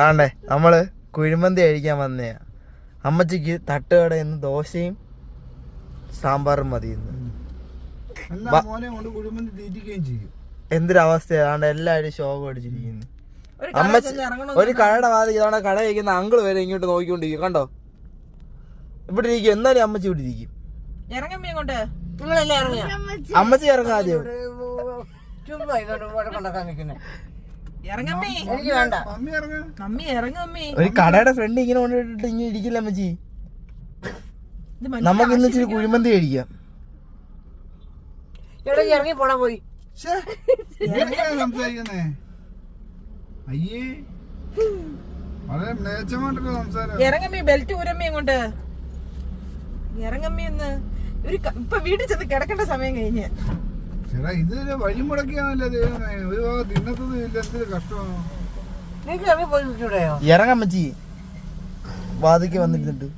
താണ്ടേ നമ്മൾ കുഴിമന്തി കഴിക്കാൻ വന്നേ. അമ്മച്ചിക്ക് തട്ടുകടയിൽ നിന്ന് ദോശയും സാമ്പാറും മതി എന്തൊരവസ്ഥയാണ് എല്ലാവരും ശോകം അടിച്ചിരിക്കുന്നു. അമ്മച്ചി ഒരു കടയുടെ വാതിൽ കട കഴിക്കുന്ന അങ്കിൾ വരെ ഇങ്ങോട്ട് നോക്കിക്കൊണ്ടിരിക്കും കണ്ടോ? ഇവിടെ ഇരിക്കും എന്നാലും അമ്മച്ചി ഇവിടെ ഇരിക്കും. അമ്മച്ചി ഇറങ്ങാം എനിക്ക് വേണ്ട. ഒരു കടയുടെ ഫ്രണ്ട് ഇങ്ങനെ കൊണ്ടിട്ട് ഇങ്ങനെ ഇരിക്കില്ല അമ്മച്ചി. ഇത് നമുക്ക് ഇന്ന് ഇച്ചിരി കുഴിമന്തി കഴിക്കാം. ഇറങ്ങി പോടാ പോയി? സംസാരിക്കുന്നേ? അയ്യേ. വളരെ മ്ലേച്ഛമായിട്ടുള്ള സംസാരം. ഇറങ്ങമ്മേ ബെൽറ്റ് ഊരമ്മേ കൊണ്ട് ഇറങ്ങമ്മേ ഒന്ന് ഒരു ക- ഇപ്പൊ വീട്ടിൽ ചെന്ന് കിടക്കേണ്ട സമയം കഴിഞ്ഞ്. ചേട്ടാ ഇതിന് വഴി മുടക്കിയാണല്ലേ ദൈവമേ. ഒരു ഭാഗം തിന്നത്തതും ഇല്ല എന്തൊരു കഷ്ടമാണ് ഇറങ്ങാൻ പറ്റി വാതിക്ക് വന്നിരുന്നിട്ട്